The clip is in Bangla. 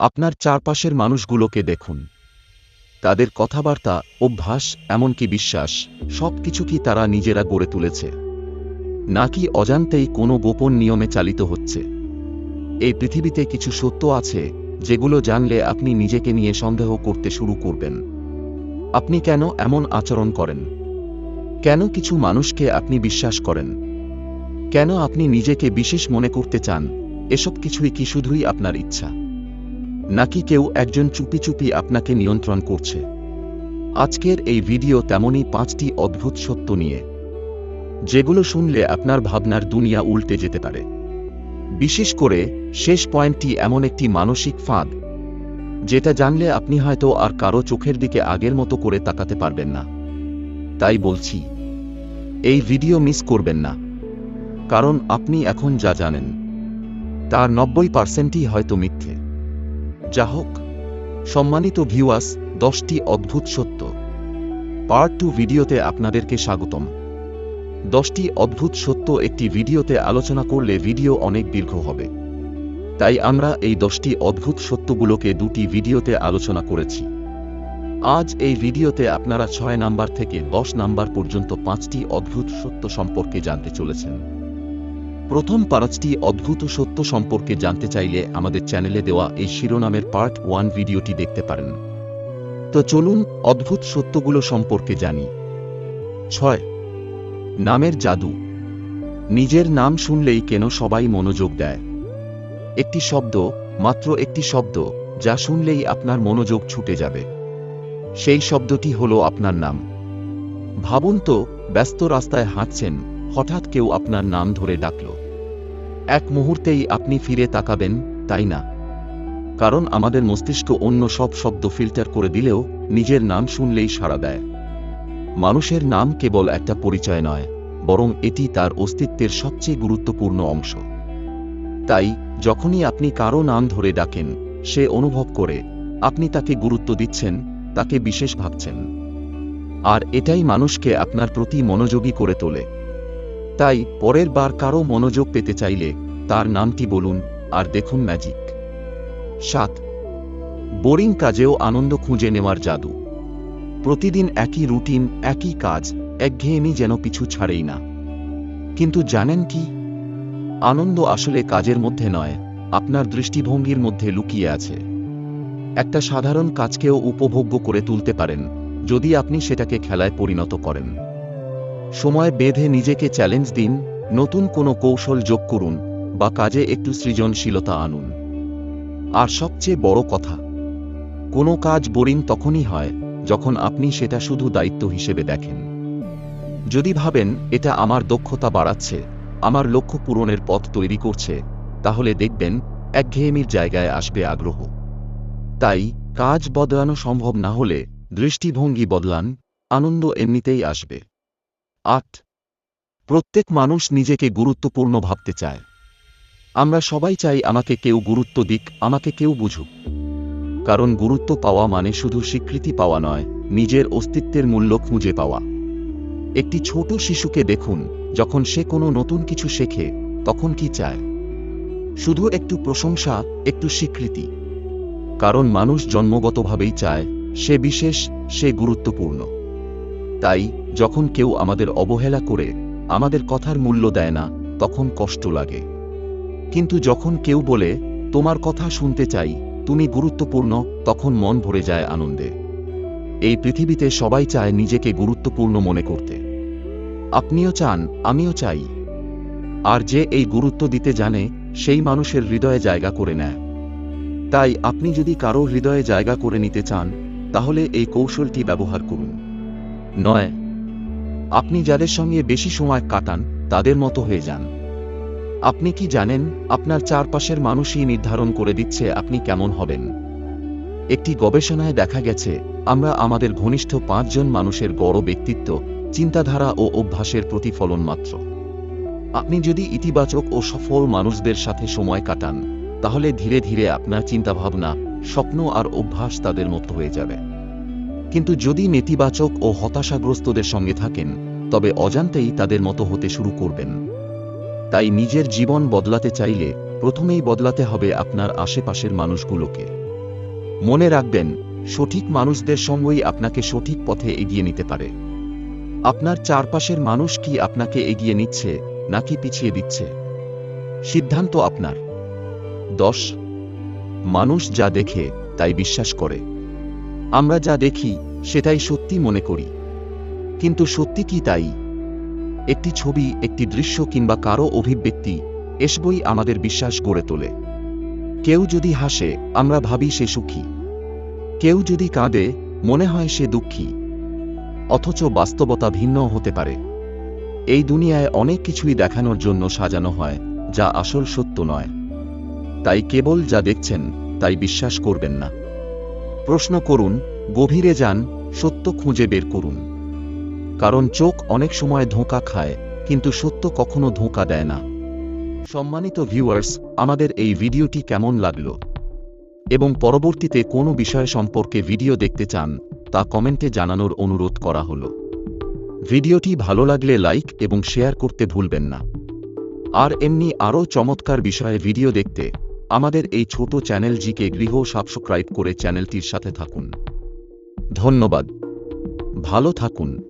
আপনার চারপাশের মানুষগুলোকে দেখুন। তাদের কথাবার্তা, অভ্যাস, এমনকি বিশ্বাস সব কিছু কি তারা নিজেরা গড়ে তুলেছে? নাকি অজান্তেই কোনো গোপন নিয়মে চালিত হচ্ছে? এই পৃথিবীতে কিছু সত্য আছে, যেগুলো জানলে আপনি নিজেকে নিয়ে সন্দেহ করতে শুরু করবেন। আপনি কেন এমন আচরণ করেন? কেন কিছু মানুষকে আপনি বিশ্বাস করেন? কেন আপনি নিজেকে বিশেষ মনে করতে চান? এসব কিছুই কি শুধুই আপনার ইচ্ছা? নাকি কেউ একজন চুপি চুপি আপনাকে নিয়ন্ত্রণ করছে? আজকের এই ভিডিও তেমনই পাঁচটি অদ্ভুত সত্য নিয়ে, যেগুলো শুনলে আপনার ভাবনার দুনিয়া উল্টে যেতে পারে। বিশেষ করে, শেষ পয়েন্টটি এমন একটি মানসিক ফাঁদ, যেটা জানলে আপনি হয়তো আর কারও চোখের দিকে আগের মতো করে তাকাতে পারবেন না। তাই বলছি, এই ভিডিও মিস করবেন না। কারণ আপনি এখন যা জানেন, তার নব্বই পার্সেন্টই হয়তো মিথ্যে। যা হোক, সম্মানিত ভিউয়াস দশটি অদ্ভুত সত্য। পার্ট টু ভিডিওতে আপনাদেরকে স্বাগতম। দশটি অদ্ভুত সত্য একটি ভিডিওতে আলোচনা করলে ভিডিও অনেক দীর্ঘ হবে। তাই আমরা এই দশটি অদ্ভুত সত্যগুলোকে দুটি ভিডিওতে আলোচনা করেছি। আজ এই ভিডিওতে আপনারা ছয় নাম্বার থেকে দশ নাম্বার পর্যন্ত পাঁচটি অদ্ভুত সত্য সম্পর্কে জানতে চলেছেন। প্রথম পাঁচটি অদ্ভুত সত্য সম্পর্কে জানতে চাইলে আমাদের চ্যানেলে দেওয়া এই শিরোনামের পার্ট ওয়ান ভিডিওটি দেখতে পারেন। তো চলুন অদ্ভুত সত্যগুলো সম্পর্কে জানি। ছয়, নামের জাদু। নিজের নাম শুনলেই কেন সবাই মনোযোগ দেয়? একটি শব্দ, মাত্র একটি শব্দ, যা শুনলেই আপনার মনোযোগ ছুটে যাবে। সেই শব্দটি হলো আপনার নাম। ভাবুন তো, ব্যস্ত রাস্তায় হাঁটছেন, হঠাৎ কেউ আপনার নাম ধরে ডাকল। এক মুহূর্তেই আপনি ফিরে তাকাবেন, তাই না? কারণ আমাদের মস্তিষ্ক অন্য সব শব্দ ফিল্টার করে দিলেও নিজের নাম শুনলেই সাড়া দেয়। মানুষের নাম কেবল একটা পরিচয় নয়, বরং এটি তার অস্তিত্বের সবচেয়ে গুরুত্বপূর্ণ অংশ। তাই, যখনই আপনি কারও নাম ধরে ডাকেন, সে অনুভব করে, আপনি তাকে গুরুত্ব দিচ্ছেন, তাকে বিশেষ ভাবছেন। আর এটাই মানুষকে আপনার প্রতি মনোযোগী করে তোলে। তাই, পরের বার কারও মনোযোগ পেতে চাইলে তার নামটি বলুন, আর দেখুন ম্যাজিক। সাত। বোরিং কাজেও আনন্দ খুঁজে নেওয়ার জাদু। প্রতিদিন একই রুটিন, একই কাজ, একঘেয়েমি যেন পিছু ছাড়েই না। কিন্তু জানেন কি? আনন্দ আসলে কাজের মধ্যে নয়, আপনার দৃষ্টিভঙ্গির মধ্যে লুকিয়ে আছে। একটা সাধারণ কাজকেও উপভোগ্য করে তুলতে পারেন, যদি আপনি সেটাকে খেলায় পরিণত করেন। সময় বেঁধে নিজেকে চ্যালেঞ্জ দিন, নতুন কোনো কৌশল যোগ করুন বা কাজে একটু সৃজনশীলতা আনুন। আর সবচেয়ে বড় কথা, কোনো কাজ বোরিং তখনই হয় যখন আপনি সেটা শুধু দায়িত্ব হিসেবে দেখেন। যদি ভাবেন, এটা আমার দক্ষতা বাড়াচ্ছে, আমার লক্ষ্য পূরণের পথ তৈরি করছে, তাহলে দেখবেন, একঘেয়েমির জায়গায় আসবে আগ্রহ। তাই, কাজ বদলানো সম্ভব না হলে দৃষ্টিভঙ্গি বদলান, আনন্দ এমনিতেই আসবে। আট, প্রত্যেক মানুষ নিজেকে গুরুত্বপূর্ণ ভাবতে চায়। আমরা সবাই চাই আমাকে কেউ গুরুত্ব দিক, আমাকে কেউ বুঝুক। কারণ গুরুত্ব পাওয়া মানে শুধু স্বীকৃতি পাওয়া নয়, নিজের অস্তিত্বের মূল্য খুঁজে পাওয়া। একটি ছোট শিশুকে দেখুন, যখন সে কোনো নতুন কিছু শেখে, তখন কি চায়? শুধু একটু প্রশংসা, একটু স্বীকৃতি। কারণ মানুষ জন্মগতভাবেই চায়, সে বিশেষ, সে গুরুত্বপূর্ণ। তাই, যখন কেউ আমাদের অবহেলা করে, আমাদের কথার মূল্য দেয় না, তখন কষ্ট লাগে। কিন্তু যখন কেউ বলে, তোমার কথা শুনতে চাই, তুমি গুরুত্বপূর্ণ, তখন মন ভরে যায় আনন্দে। এই পৃথিবীতে সবাই চায় নিজেকে গুরুত্বপূর্ণ মনে করতে। আপনিও চান, আমিও চাই। আর যে এই গুরুত্ব দিতে জানে, সেই মানুষের হৃদয়ে জায়গা করে নেয়। তাই আপনি যদি কারও হৃদয়ে জায়গা করে নিতে চান, তাহলে এই কৌশলটি ব্যবহার করুন। নয়, আপনি যাদের সঙ্গে বেশি সময় কাটান, তাদের মতো হয়ে যান। আপনি কি জানেন, আপনার চারপাশের মানুষই নির্ধারণ করে দিচ্ছে আপনি কেমন হবেন। একটি গবেষণায় দেখা গেছে, আমরা আমাদের ঘনিষ্ঠ পাঁচজন মানুষের গড় ব্যক্তিত্ব, চিন্তাধারা ও অভ্যাসের প্রতিফলন মাত্র। আপনি যদি ইতিবাচক ও সফল মানুষদের সাথে সময় কাটান, তাহলে ধীরে ধীরে আপনার চিন্তাভাবনা, স্বপ্ন আর অভ্যাস তাদের মতো হয়ে যাবে। কিন্তু যদি নেতিবাচক ও হতাশাগ্রস্তদের সঙ্গে থাকেন, তবে অজান্তেই তাদের মতো হতে শুরু করবেন। তাই নিজের জীবন বদলাতে চাইলে প্রথমেই বদলাতে হবে আপনার আশেপাশের মানুষগুলোকে। মনে রাখবেন, সঠিক মানুষদের সঙ্গই আপনাকে সঠিক পথে এগিয়ে নিতে পারে। আপনার চারপাশের মানুষ কি আপনাকে এগিয়ে নিচ্ছে, নাকি পিছিয়ে দিচ্ছে? সিদ্ধান্ত আপনার। দশ, মানুষ যা দেখে, তাই বিশ্বাস করে। আমরা যা দেখি, সেটাই সত্যি মনে করি। কিন্তু সত্যি কি তাই? একটি ছবি, একটি দৃশ্য কিংবা কারও অভিব্যক্তি এসবই আমাদের বিশ্বাস গড়ে তোলে। কেউ যদি হাসে, আমরা ভাবি সে সুখী। কেউ যদি কাঁদে, মনে হয় সে দুঃখী। অথচ বাস্তবতা ভিন্ন হতে পারে। এই দুনিয়ায় অনেক কিছুই দেখানোর জন্য সাজানো হয়, যা আসল সত্য নয়। তাই কেবল যা দেখছেন, তাই বিশ্বাস করবেন না। প্রশ্ন করুন, গভীরে যান, সত্য খুঁজে বের করুন। কারণ চোখ অনেক সময় ধোঁকা খায়, কিন্তু সত্য কখনো ধোঁকা দেয় না। সম্মানিত ভিউয়ার্স, আমাদের এই ভিডিওটি কেমন লাগল? এবং পরবর্তীতে কোনো বিষয় সম্পর্কে ভিডিও দেখতে চান, তা কমেন্টে জানানোর অনুরোধ করা হলো। ভিডিওটি ভালো লাগলে লাইক এবং শেয়ার করতে ভুলবেন না। আর এমনি আরও চমৎকার বিষয়ে ভিডিও দেখতে, আমাদের এই ছোট চ্যানেল জিকে গৃহ সাবস্ক্রাইব করে চ্যানেলটির সাথে থাকুন। ধন্যবাদ। ভালো থাকুন।